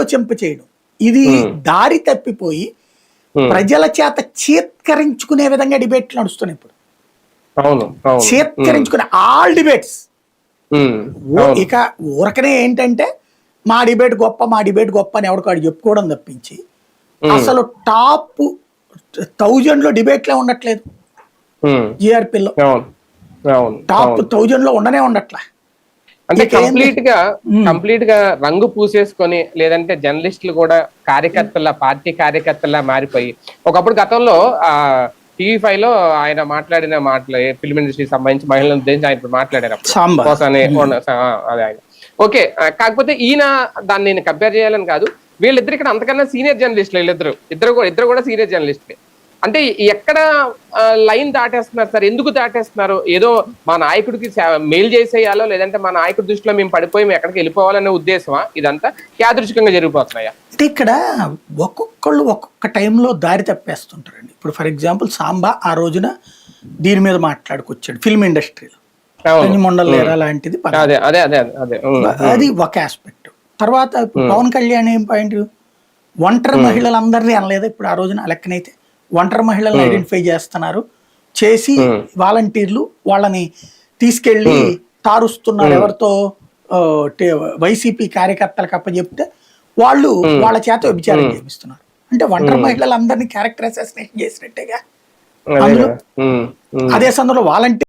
ఆలోచింప చేయడం. ఇది దారి తప్పిపోయి ప్రజల చేత చీత్కరించుకునే విధంగా డిబేట్లు నడుస్తున్నాయి ఇప్పుడు. చీత్కరించుకునే ఆల్ డిబేట్స్ ఇక ఊరకనే ఏంటంటే మా డిబేట్ గొప్ప మా డిబేట్ గొప్ప అని ఎవరికాడు చెప్పుకోవడం తప్పించి అసలు టాప్ థౌజండ్లో డిబేట్లే ఉండట్లేదు. జిఆర్పిలో అవును టాప్ థౌజండ్లో ఉండనే ఉండట్లా. అంటే? కంప్లీట్గా కంప్లీట్గా రంగు పూసేసుకొని లేదంటే జర్నలిస్టులు కూడా కార్యకర్తల పార్టీ కార్యకర్తలా మారిపోయి ఒకప్పుడు గతంలో ఆ టీవీ ఫైవ్లో ఆయన మాట్లాడిన మాటలు ఫిల్మ్ ఇండస్ట్రీ సంబంధించి మహిళల ఉద్దేశించి ఆయన ఇప్పుడు మాట్లాడారు కోసాని అదే ఆయన. ఓకే కాకపోతే ఈయన దాన్ని నేను కంపేర్ చేయాలని కాదు వీళ్ళిద్దరు ఇక్కడ అంతకన్నా సీనియర్ జర్నలిస్టులు వీళ్ళిద్దరు. ఇద్దరు కూడా ఇద్దరు కూడా సీనియర్ జర్నలిస్టులే. అంటే ఎక్కడ లైన్ దాటేస్తున్నారు సార్? ఎందుకు దాటేస్తున్నారు? ఏదో మా నాయకుడికి మెయిల్ చేసేయాలో లేదంటే మా నాయకుడి దృష్టిలో మేము పడిపోయి మేము ఎక్కడికి వెళ్ళిపోవాలనే ఉద్దేశమా? ఇదంతా యాదృచ్ఛికంగా జరిగిపోతున్నాయా? అంటే ఇక్కడ ఒక్కొక్కళ్ళు ఒక్కొక్క టైంలో దారి తప్పేస్తుంటారండి. ఇప్పుడు ఫర్ ఎగ్జాంపుల్ సాంబా ఆ రోజున దీని మీద మాట్లాడుకొచ్చాడు ఫిల్మ్ ఇండస్ట్రీలో. లాంటిది అదే ఒక ఆస్పెక్ట్ తర్వాత పవన్ కళ్యాణ్ ఏం పాయింట్ ఒంటరి మహిళలందరినీ అనలేదు? ఇప్పుడు ఆ రోజున ఆ లెక్కనైతే ఒంటరి మహిళలను ఐడెంటిఫై చేస్తున్నారు. చేసి వాలంటీర్లు వాళ్ళని తీసుకెళ్ళి తారుస్తున్నారు. ఎవరితో వైసీపీ కార్యకర్తలకు అప్పచెప్తే వాళ్ళు వాళ్ళ చేత వ్యభిచారం చేపిస్తున్నారు. అంటే ఒంటరి మహిళలందరినీ క్యారెక్టర్ అసాసినేషన్ చేసినట్టేగా. అదే సందర్భంలో వాలంటీర్